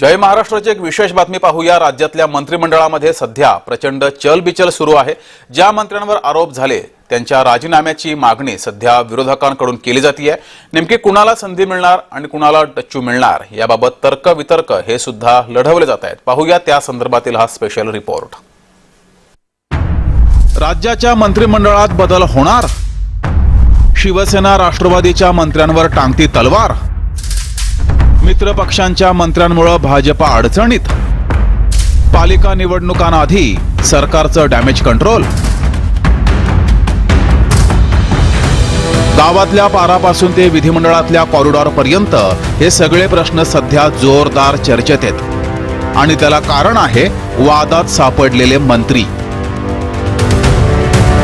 जय महाराष्ट्राची एक विशेष बातमी पाहूया. राज्यातल्या मंत्रिमंडळामध्ये सध्या प्रचंड चलबिचल सुरू आहे. ज्या मंत्र्यांवर आरोप झाले त्यांच्या राजीनाम्याची मागणी सध्या विरोधकांकडून केली जाते नेमकी कुणाला संधी मिळणार आणि कुणाला डच्चू मिळणार याबाबत तर्क वितर्क हे सुद्धा लढवले जात आहेत. पाहूया त्या संदर्भातील हा स्पेशल रिपोर्ट राज्याच्या मंत्रिमंडळात बदल होणार? शिवसेना राष्ट्रवादीच्या मंत्र्यांवर टांगती तलवार? मित्र पक्षांच्या मंत्र्यांमुळे भाजपा अडचणीत. पालिका निवडणुकांआधी सरकारचं डॅमेज कंट्रोल. गावातल्या पारापासून ते विधिमंडळातल्या कॉरिडॉर पर्यंत हे सगळे प्रश्न सध्या जोरदार चर्चेत आहेत. आणि त्याला कारण आहे वादात सापडलेले मंत्री.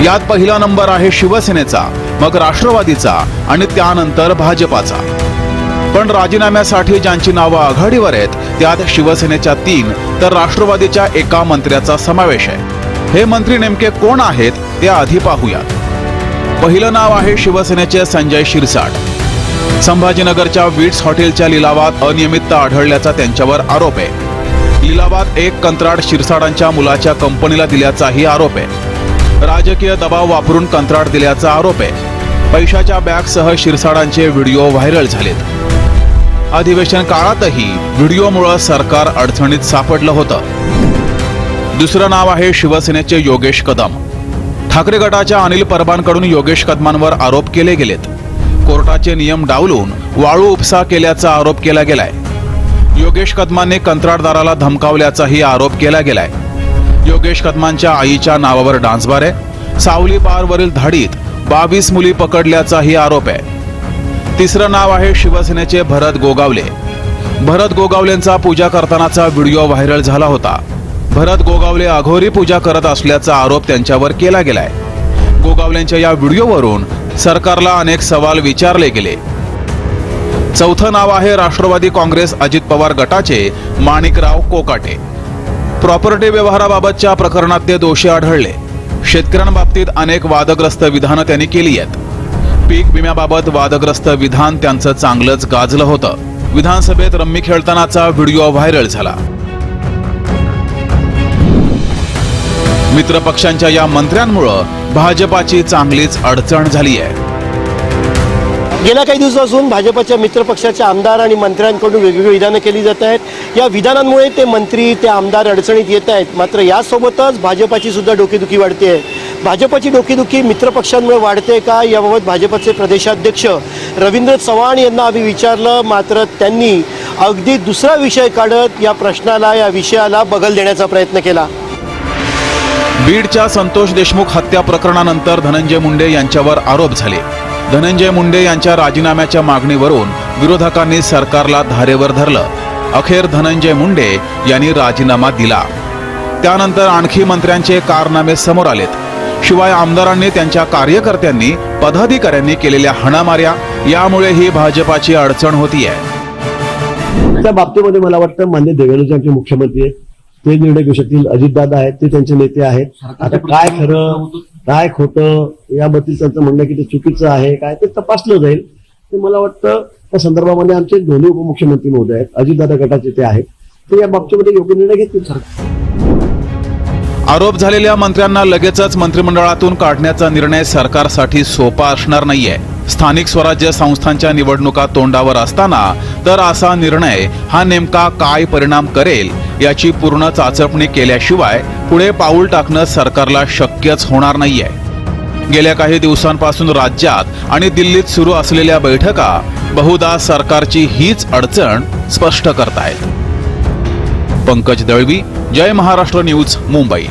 यात पहिला नंबर आहे शिवसेनेचा मग राष्ट्रवादीचा आणि त्यानंतर भाजपाचा. पण राजीनाम्यासाठी ज्यांची नावं आघाडीवर आहेत त्यात शिवसेनेच्या तीन तर राष्ट्रवादीच्या एका मंत्र्याचा समावेश आहे. हे मंत्री नेमके कोण आहेत ते आधी पाहूयात. पहिलं नाव आहे शिवसेनेचे संजय शिरसाट. संभाजीनगरच्या विट्स हॉटेलच्या लिलावात अनियमितता आढळल्याचा त्यांच्यावर आरोप आहे. लिलावात एक कंत्राट शिरसाडांच्या मुलाच्या कंपनीला दिल्याचाही आरोप आहे. राजकीय दबाव वापरून कंत्राट दिल्याचा आरोप आहे. पैशाच्या बॅगसह शिरसाडांचे व्हिडिओ व्हायरल झालेत. अधिवेशन काळातही व्हिडिओमुळं सरकार अडचणीत सापडलं होतं. दुसरं नाव आहे शिवसेनेचे योगेश कदम. ठाकरे गटाच्या अनिल परबांकडून योगेश कदमांवर आरोप केले गेलेत. कोर्टाचे नियम डावलून वाळू उपसा केल्याचा आरोप केला गेलाय. योगेश कदमांनी कंत्राटदाराला धमकावल्याचाही आरोप केला गेलाय. योगेश कदमांच्या आईच्या नावावर डान्सबार आहे सावली बारवरील धाडीत बावीस मुली पकडल्याचाही आरोप आहे. तिसरं नाव आहे शिवसेनेचे भरत गोगावले. भरत गोगावलेंचा पूजा करतानाचा व्हिडिओ व्हायरल झाला होता. भरत गोगावले अघोरी पूजा करत असल्याचा आरोप त्यांच्यावर केला गेलाय. गोगावलेंच्या या व्हिडिओवरून सरकारला अनेक सवाल विचारले गेले. चौथं नाव आहे राष्ट्रवादी काँग्रेस अजित पवार गटाचे माणिकराव कोकाटे. प्रॉपर्टी व्यवहाराबाबतच्या प्रकरणात ते दोषी आढळले. शेतकऱ्यांबाबतीत अनेक वादग्रस्त विधानं त्यांनी केली आहेत. पीक विम्याबाबत वादग्रस्त विधान त्यांचं चांगलंच गाजलं होतं. विधानसभेत रम्मी खेळतानाचा व्हिडिओ व्हायरल झाला. मित्रपक्षांच्या या मंत्र्यांमुळं भाजपाची चांगलीच अडचण झाली आहे. गेल्या काही दिवसापासून भाजपच्या मित्रपक्षाच्या आमदार आणि मंत्र्यांकडून वेगवेगळी विधानं केली जात आहेत. या विधानांमुळे ते मंत्री ते आमदार अडचणीत येत आहेत. मात्र यासोबतच भाजपाची सुद्धा डोकेदुखी वाढते आहे. भाजपची डोकेदुखी मित्रपक्षांमुळे वाढते का? याबाबत भाजपचे प्रदेशाध्यक्ष रवींद्र चव्हाण यांना आम्ही विचारलं. मात्र त्यांनी अगदी दुसरा विषय काढत या प्रश्नाला या विषयाला बगल देण्याचा प्रयत्न केला. बीडच्या संतोष देशमुख हत्या प्रकरणानंतर धनंजय मुंडे यांच्यावर आरोप झाले. धनंजय मुंडे यांच्या राजीनाम्याच्या मागणीवरून विरोधकांनी सरकारला धारेवर धरलं. अखेर धनंजय मुंडे यांनी राजीनामा दिला. त्यानंतर आणखी मंत्र्यांचे कारनामे समोर आलेत. शिवाय आमदारांनी त्यांच्या कार्यकर्त्यांनी पदाधिकाऱ्यांनी केलेल्या हणामाऱ्या यामुळे ही भाजपाची अडचण होतीये. त्या बाबतीमध्ये मला वाटतं मान्य देवेंद्रजी आमचे मुख्यमंत्री ते निर्णय घेऊ शकतील. अजितदादा आहेत ते त्यांचे नेते आहेत. आता काय खरं काय खोटं याबद्दल त्यांचं म्हणणं की ते चुकीचं आहे काय ते तपासलं जाईल. ते मला वाटतं त्या संदर्भामध्ये आमचे दोन्ही उपमुख्यमंत्री महोदय आहेत. अजितदादा गटाचे ते आहेत. ते या बाबतीमध्ये योग्य निर्णय घेतील. सर आरोप झालेल्या मंत्र्यांना लगेचच मंत्रिमंडळातून काढण्याचा निर्णय सरकारसाठी सोपा असणार नाहीये. स्थानिक स्वराज्य संस्थांच्या निवडणुका तोंडावर असताना तर असा निर्णय हा नेमका काय परिणाम करेल याची पूर्ण चाचपणी केल्याशिवाय पुढे पाऊल टाकणं सरकारला शक्यच होणार नाहीये. गेल्या काही दिवसांपासून राज्यात आणि दिल्लीत सुरू असलेल्या बैठका बहुधा सरकारची हीच अडचण स्पष्ट करतायत. पंकज दळवी जय महाराष्ट्र न्यूज मुंबई.